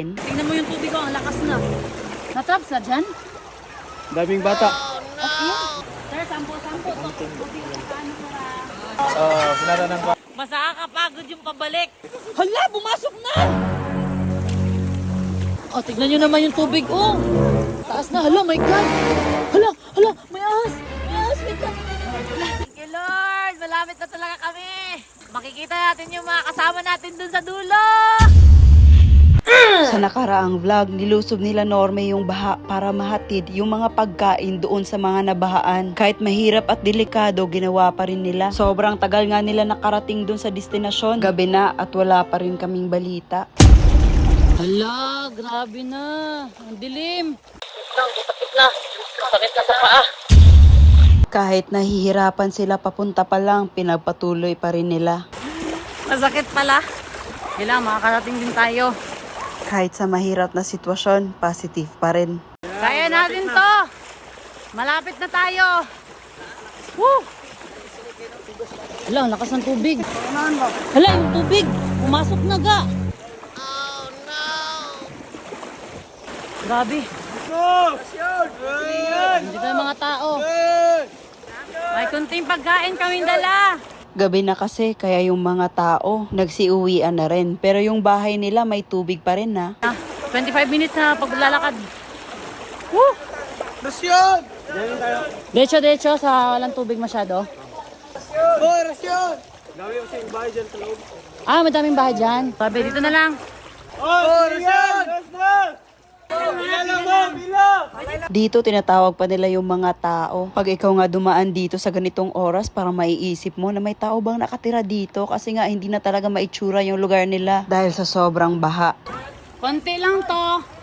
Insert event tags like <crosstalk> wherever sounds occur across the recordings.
Tingnan mo yung tubig ko, ang lakas na. Natraps na dyan? Daming bata. Okay. Sir, sampo-sampo. Tubig ang paano para... Oo, sinara ng ba- Mas nakakapagod yung pabalik. Hala, bumasok na! Oh, tignan nyo naman yung tubig, oh. Taas na, hala, my God. Hala, hala, may ahas. May ahas, wait lang. Thank you, Lord. Malapit na talaga kami. Makikita natin yung mga kasama natin dun sa dulo. Nakaraang vlog, nilusob nila Norme yung baha para mahatid yung mga pagkain doon sa mga nabahaan. Kahit mahirap at delikado, ginawa pa rin nila. Sobrang tagal nga nila nakarating doon sa destinasyon. Gabi na at wala pa rin kaming balita. Hala, grabe na. Ang dilim. Sakit na. Sakit na sa paa. Kahit nahihirapan sila papunta pa lang, pinagpatuloy pa rin nila. Masakit pala. Kailangan makakarating din tayo. Kahit sa mahirap na sitwasyon, positive pa rin. Kaya natin to. Malapit na tayo. Woo! Hala, lakas ng tubig. Hala, yung tubig. Pumasok na ga. Oh, no! Grabe. Hindi tayo mga tao. May kunting pagkain kaming dala. Gabi na kasi, kaya yung mga tao nagsiuwian na rin. Pero yung bahay nila may tubig pa rin na. Ah, 25 minutes na paglalakad. Woo! Rasyon! Derecho, derecho sa walang tubig masyado. Oh, rasyon! Dami kasi yung bahay dyan sa loob. Ah, madaming bahay dyan. Sabi, dito na lang. Oh, rasyon! Bila! Dito tinatawag pa nila yung mga tao. Pag ikaw nga dumaan dito sa ganitong oras, parang maiisip mo na may tao bang nakatira dito kasi nga hindi na talaga maitsura yung lugar nila dahil sa sobrang baha. Konti lang to.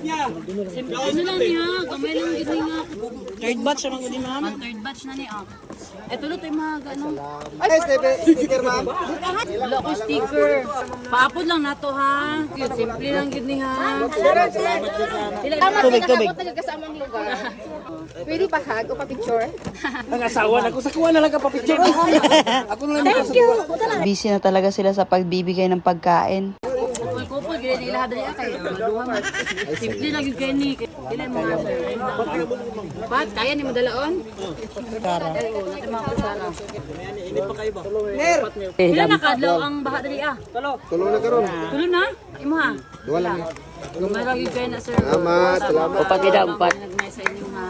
Simple ano lang niya, gamay lang gini nga. Third batch naman gani ma'am. Ang third batch na ni ah. Eto lo tayo mga ano. Ay, sticker ma'am. Wala ko sticker. Paapod lang na to ha. Cute, simple lang gini ha. Tubig, tubig. kasamang lugar. Pwede pa hug o pa-picture? Ang asawa na ko sa kuha na lang ka pa-picture. Ako na lang Thank you. Busy na talaga sila sa pagbibigay ng pagkain. Nila hadari ka kayo. Maduha man. Simple lang yung gani. Kailan mo nga. Pat, kaya ni mo dalaon? Kara. Natin mga kusara. Ilan nakadlaw ang baha dali ah? Tulo. Tulo na karon. Tulo na? Imo ha? Duwa lang. May lagi kayo na sir. Salamat, salamat. Upat ida, upat. Nagmay sa inyo ha.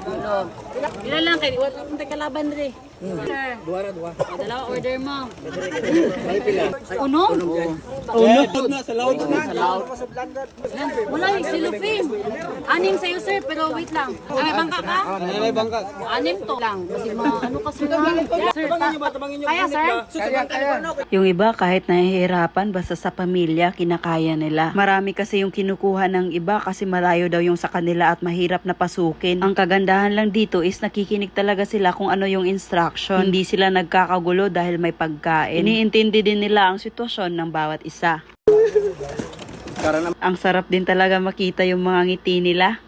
Tulo. Ilan lang kayo? Wala akong kalaban dali. Sir. Duwa na, duwa. Dalawa order mo. Uno? Uno na sa laot na. Wala yung cellophane. Anim sa'yo sir, pero wait lang. Ah, may bangka ka? Ay, may bangka. Anim to lang. Kasi mga ano ka sir? Sir, kaya sir? Yung iba kahit nahihirapan basta sa pamilya kinakaya nila. Marami kasi yung kinukuha ng iba kasi malayo daw yung sa kanila at mahirap na pasukin. Ang kagandahan lang dito is nakikinig talaga sila kung ano yung instruction. Hindi sila nagkakagulo dahil may pagkain. Iniintindi din nila ang sitwasyon ng bawat isa. Ang sarap din talaga makita yung mga ngiti nila.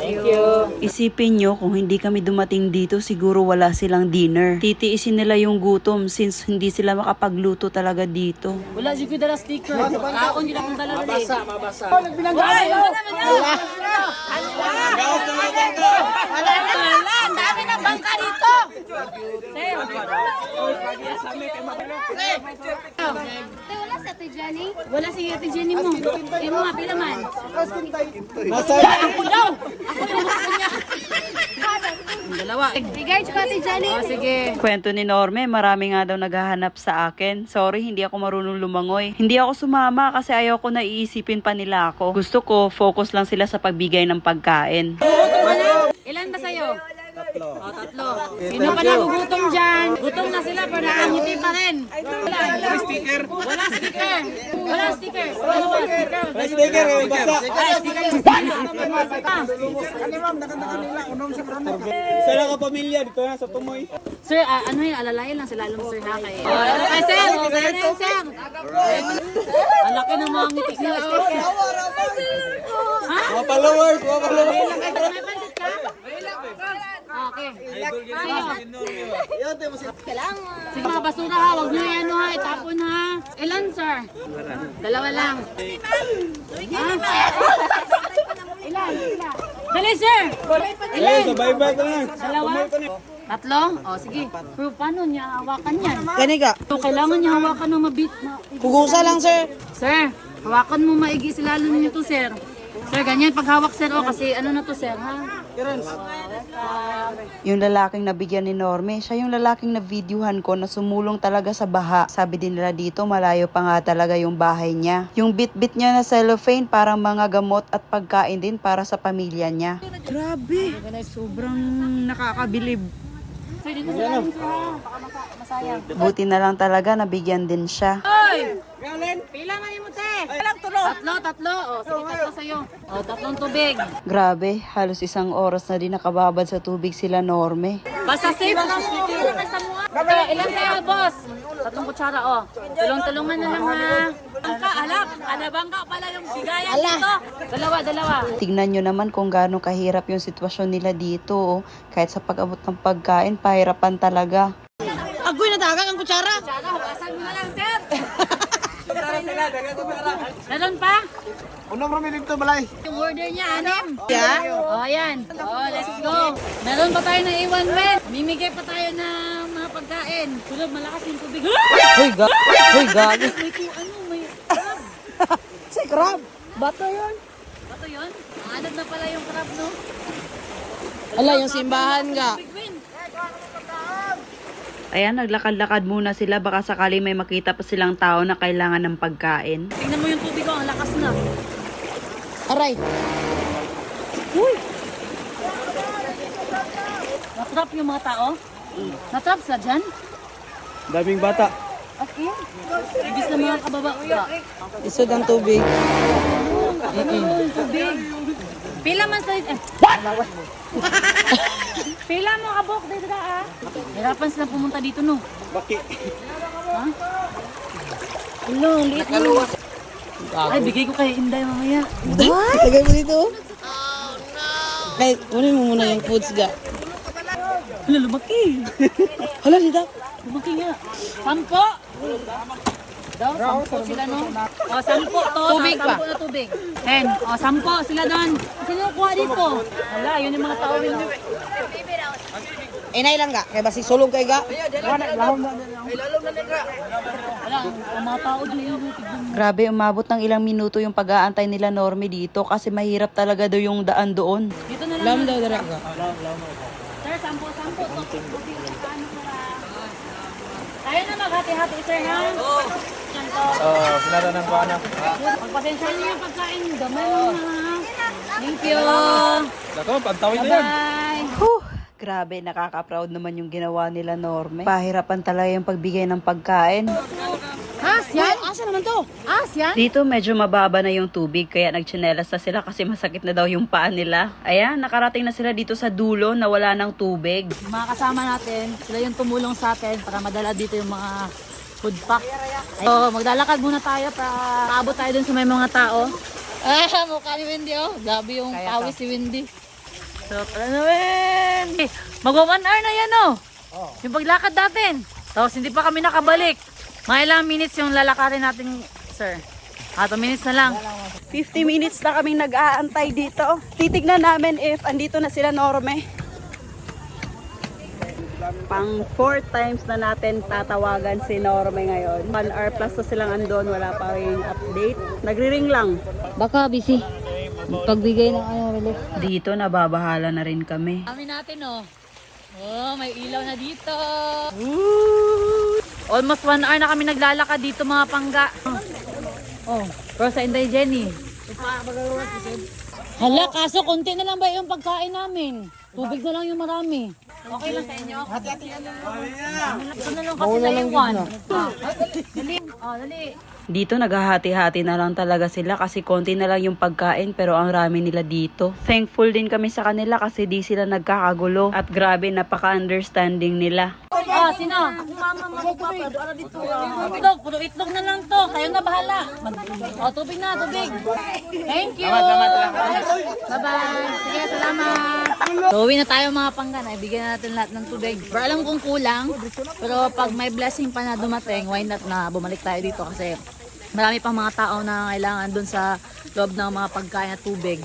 Thank you. Isipin nyo kung hindi kami dumating dito siguro wala silang dinner. Titiisin nila yung gutom since hindi sila makapagluto talaga dito. Wala si ko dala sticker. Kaon yun akong dala dali. Mabasa, mabasa. Ay, wala naman yan. Wala na, wala. Ang dami ng bangka dito. Sir. Wala sa ito, Johnny. Wala si Ate Jenny mo. Kaya mo nga, pila man. Nasa Ako daw. Ako yung gusto niya. Ang dalawa. Regards ko, Ate Johnny. Oh, sige. Kwento ni Norme, marami nga daw naghahanap sa akin. Sorry, hindi ako marunong lumangoy. Hindi ako sumama kasi ayaw ko na iisipin pa nila ako. Gusto ko, focus lang sila sa pagbigay ng pagkain. Ilan ba sa'yo? Tatlo. Oh, tatlo. Sino pa nagugutom dyan? Gutom na sila pero nakangiti pa rin. Wala. Wala sticker. Wala sticker. Wala sticker. Ano ba sticker? May sticker, may basa. Ay, sticker yung sana. Sana ka pamilya dito na sa Tumoy. Sir, ah, ano yun? Alalayan lang sila alam sir ha kay. Oh, ano kay sir? Oh, sir na yun, sir. Ang laki ng mga ngiti nila. sticker. Ha? Mga followers, mga followers. May pansit ka? Oh, Okay. Sige mga basura ha, huwag nyo yan ha, itapon ha. Ilan sir? Dalawa lang. Ha? Ilan? Ilan? Dali sir! Ilan? Bye-bye ka na. Dalawa? Tatlo? O sige. Pero paano niya hawakan yan? Gani ka. So, kailangan niya hawakan ng mabit. Ma Pugusa lang, sir. sir, hawakan mo maigi sila nito sir. Sir, ganyan pag hawak sir, oh, kasi ano na to sir, ha? Yung lalaking nabigyan ni Norme, siya yung lalaking na videohan ko na sumulong talaga sa baha. Sabi din nila dito, malayo pa nga talaga yung bahay niya. Yung bit-bit niya na cellophane, parang mga gamot at pagkain din para sa pamilya niya. Grabe! Sobrang nakakabilib. Sir, dito sila sir, ha? Baka masa- masayang. Buti na lang talaga, nabigyan din siya. Oy! Pila man mo te? Tatlo, tatlo. O, sige, tatlo sa'yo. O, tatlong tubig. Grabe, halos isang oras na din nakababad sa tubig sila Norme. Basta safe lang mo. Ito, ilan sa'yo, boss? Tatlong kutsara, o. Tulong-tulungan na lang, ha? Bangka, alap. Alabangka pala yung bigayan dito. Dalawa, dalawa. Tignan nyo naman kung gaano kahirap yung sitwasyon nila dito. Oh. Kahit sa pag-abot ng pagkain, pahirapan talaga. Agoy na dagang ang kutsara. Tsara, huwasan mo na lang, sir. Meron pa? Unang rumilig to balay. Yung order niya, anim. Yeah? Oh, ayan. O, oh, let's go. Meron pa tayo na iwan, men. Mimigay pa tayo ng mga pagkain. Tulog, malakas yung tubig. Hoy, ga Hoy, gagi. May kung ano, may crab. <laughs> Si crab. Bato yun. Bato yun? Anod na pala yung crab, no? Ala, yung simbahan win. Ayan, naglakad-lakad muna sila. Baka sakali may makita pa silang tao na kailangan ng pagkain. Tingnan mo yung tubig ko, ang lakas na. Aray. Natrap yung mga tao? Natrap sila dyan? Daming bata. In? Ibis na mga kababa. Isod ang tubig. Tubig. Pila man sa... Eh. <laughs> Pila mo kabok dito na ah. Hirapan sila pumunta dito no. Baki. Ha? Ano, ang liit mo. Ay, bigay ko kay Inday mamaya. Lagay mo dito. Oh, no. Kahit, kunin mo muna yung foods ga. Hala, lumaki. Hala, dito. Lumaki nga. Sampo! Daw, sampo sila no? O, sampo to. Tubig sampo na tubig. Ten. O, sampo sila doon. Sino kuha dito? Wala, yun yung mga tao rin. Inay lang ga. Kaya basi sulong kay ga. Wala, ang mga tao din yung tignan. Grabe, umabot ng ilang minuto yung pag-aantay nila Norme dito kasi mahirap talaga daw yung daan doon. Dito na lang. Lam daw dara ga. Sampo, ano para... Tayo na maghati-hati, sir, ha? Oo. Oo, sinara ng kuana. Pagpasensya niyo yung pagkain. Gamay mo na, ha? Thank you. Dako, pantawin na yan. Bye. Huh, grabe, nakaka-proud naman yung ginawa nila Norme. Pahirapan talaga yung pagbigay ng pagkain. Asa naman to? As, yan? Dito medyo mababa na yung tubig kaya nagtsinelas na sila kasi masakit na daw yung paa nila. Ayan, nakarating na sila dito sa dulo na wala ng tubig. Yung mga kasama natin, sila yung tumulong sa atin para madala dito yung mga food pack. So, maglalakad muna tayo para maabot tayo dun sa may mga tao. <laughs> Ah, mukha ni Wendy oh. Gabi yung pawis si Wendy. So, tara na Wendy. Magwa one hour na yan oh. Yung paglakad natin. Tapos hindi pa kami nakabalik. Mga ilang minutes yung lalakarin natin, sir. Ah, 2 minutes na lang. 50 minutes na kaming nag-aantay dito. Titignan namin if andito na sila Norme. Pang four times na natin tatawagan si Norme ngayon. 1 hour plus na silang andon, wala pa rin update. Nagri-ring lang. Baka busy. Pagbigay ng ano, relief. Dito nababahala na rin kami. Kami natin oh. Oh, may ilaw na dito. Almost one hour na kami naglalakad dito mga pangga. Oh, pero sa Inday Jenny. Hala, kaso konti na lang ba yung pagkain namin? Tubig na lang yung marami. Okay lang sa inyo? Hati-hati na lang. Ito na lang kasi na iwan. Dali. Oh, dali. Dito naghahati-hati na lang talaga sila kasi konti na lang yung pagkain pero ang rami nila dito. Thankful din kami sa kanila kasi di sila nagkakagulo at grabe napaka-understanding nila. Oh, sino? Mama, mama, papa, doon na dito. Itlog, puro itlog na lang to. Kayo na bahala. Oh, tubig na, tubig. Thank you. Bye-bye. Sige, salamat. So, uwi na tayo mga panggan. Ibigyan natin lahat ng tubig. Pero alam kong kulang. Pero pag may blessing pa na dumating, why not na bumalik tayo dito kasi marami pang mga tao na kailangan dun sa loob ng mga pagkain at tubig.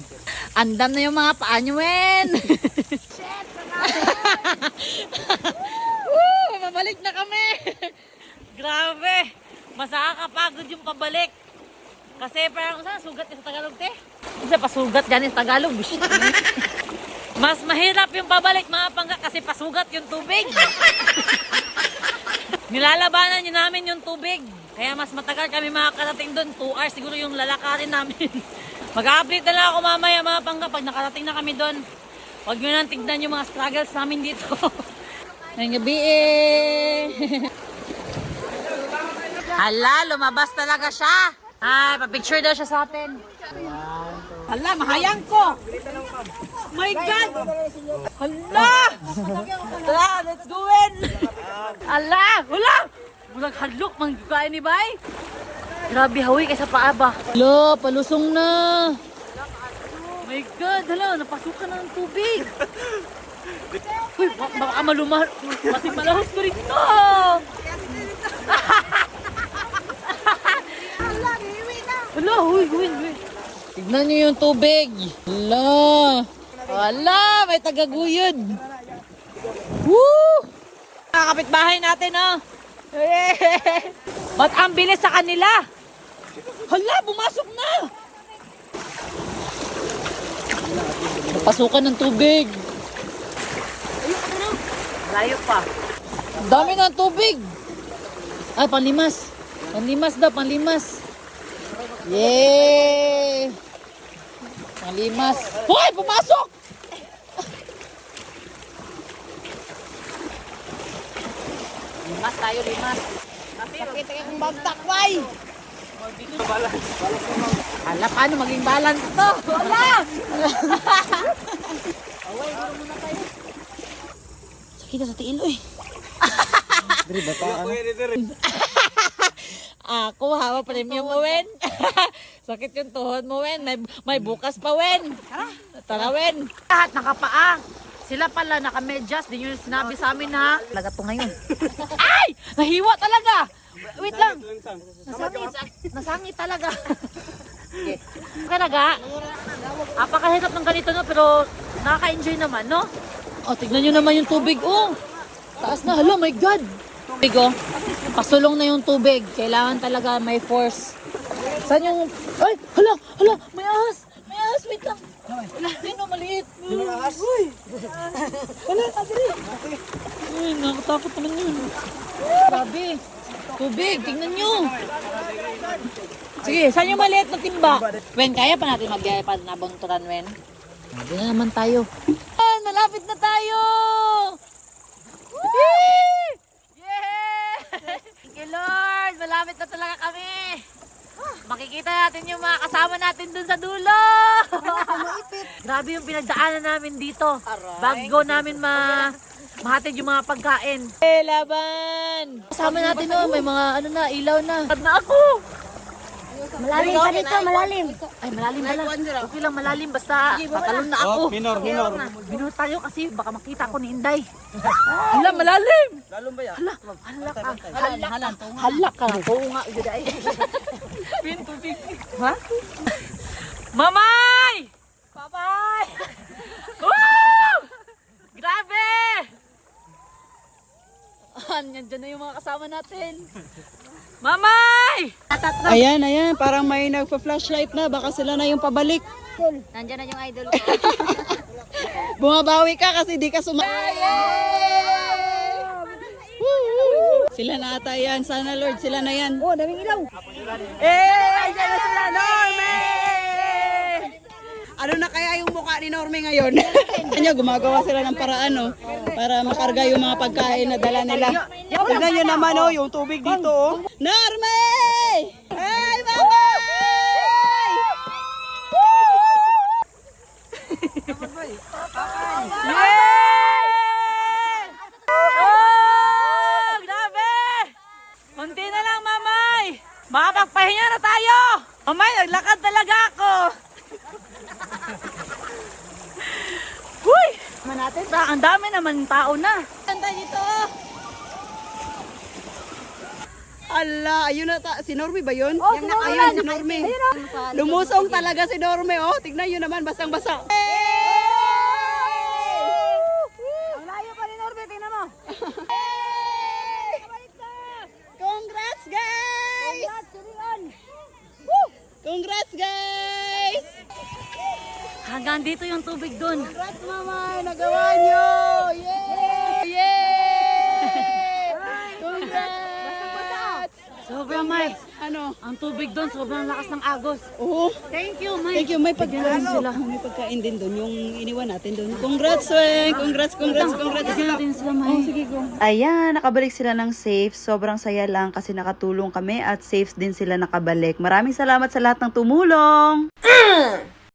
Andam na yung mga paa nyo, men! <laughs> Woo! Mabalik na kami! Grabe! Mas nakakapagod yung pabalik. Kasi parang saan sugat yung sa Tagalog, te? Kasi pasugat yan yung Tagalog. <laughs> Mas mahirap yung pabalik mga pangga kasi pasugat yung tubig. <laughs> Nilalabanan nyo namin yung tubig. Kaya mas matagal kami makakarating doon. 2 hours siguro yung lalakarin namin. <laughs> Mag-update na lang ako mamaya mga pangga pag nakarating na kami doon. Huwag nyo nang tignan yung mga struggles namin dito. <laughs> Ngayong gabi eh. <laughs> Hala, lumabas talaga siya. Ay, pa-picture daw siya sa atin. Hala, mahayang ko. My God! Hala! Tara, let's go in! Hala! Hala! Bulag halok, manggagain ni Bay. Grabe, hawi kay sa paa ba? Hala, palusong na. My God, hala, napasukan na ng tubig. Uy, ba- baka malumar. Mating malahos ko rin to. Hala, huy, huy, huy. Tignan niyo yung tubig. Hala. Hala, may tagaguyod. Woo! Nakakapit bahay natin, oh. Ba't ang bilis sa kanila? Hala, bumasok na. Napasukan ng tubig. Layo pa. Dami ng tubig. Ay, panlimas. Panlimas daw, panlimas. Yay! Panlimas. Hoy, pumasok! Limas tayo, limas. Pakita ka kung bagtakway. Hala, paano maging balance to? Hala! Sakita sa tiil, uy. <laughs> Ako, hawa premium mo, Wen. <laughs> Sakit yung tuhod mo, Wen. May, may bukas pa, Wen. Tara, Wen. Lahat nakapaa. Sila pala nakamedyas. Di nyo sinabi sa amin ha. Talaga to ngayon. <laughs> Ay! Nahiwa talaga! Wait lang. Nasangit. Nasangit talaga. <laughs> Okay. Talaga. Apakahirap ng ganito no, pero nakaka-enjoy naman, no? Oh, tignan nyo naman yung tubig, oh. Taas na, hala, my God. Tubig, oh. Pasulong na yung tubig. Kailangan talaga may force. Saan yung... Ay, hala, hala, may ahas. May ahas, wait lang. Sino, maliit. Wala, sabi Uy, nakatakot naman yun. Grabe. Tubig, tingnan nyo. Sige, saan yung maliit na timba? Wen, kaya pa natin magyaya pa na bunturan, Wen? Hindi na naman tayo. Ah, malapit na tayo! Woo! Yeah! Thank you, Lord! Malapit na talaga kami! Makikita natin yung mga kasama natin dun sa dulo! <laughs> Grabe yung pinagdaanan namin dito. Bago namin ma mahatid yung mga pagkain. Eh, laban! Kasama natin no, may mga ano na, ilaw na. Pad na ako! Malalim pa dito, malalim. Ay, malalim pala. Okay lang, malalim. Basta patalon na ako. Minor, minor. Minor tayo kasi baka makita ko ni Inday. Hala, malalim! Lalong ba yan? Hala, hala ka. Hala ka. Hala ka. Oo nga, Inday. <laughs> Pin, tubig. Ha? Mamay! Papay! Woo! Grabe! Ah, Nandiyan na yung mga kasama natin. Mamay! Ayan, ayan. Parang may nagpa-flashlight na. Baka sila na yung pabalik. Nandiyan na yung idol ko. <laughs> Bumabawi ka kasi di ka suma... Woo! Sila na ata yan. Sana Lord, sila na yan. Oh, daming ilaw. Eh, dyan na sila, Norme! Ano na kaya yung mukha ni Norme ngayon? <laughs> Kanya, gumagawa sila ng paraan, no? Para makarga yung mga pagkain na dala nila. Tignan nyo naman, oh, yung tubig dito, oh. Norme! Hey, mama! Yay! Oh, grabe! Kunti na lang, mamay! Makapagpahinga na tayo! Mamay, naglakad talaga ako! Huy! Man natin, ang dami naman tao na. Ganda dito! Ala, ayun na ta. Si Normy ba yun? Oh, ayun, si Normy. Lumusong talaga si Normy, oh. Tignan nyo naman, basang-basa. Ang layo pa ni Norbe, tingnan mo. Congrats, guys! Congrats, guys! Hanggang dito yung tubig doon. Congrats, mama! Nagawa nyo! Yay! Yay! <laughs> Congrats! Sobrang may. Ano? Ang tubig doon, sobrang lakas ng agos. Oo. Thank you, May. Thank you. May pagkain sila. May pagkain din doon. Yung iniwan natin doon. Congrats, Weng! Congrats, congrats, congrats. Bigyan natin sila, May. sige, go. Ayan, nakabalik sila ng safe. Sobrang saya lang kasi nakatulong kami at safe din sila nakabalik. Maraming salamat sa lahat ng tumulong.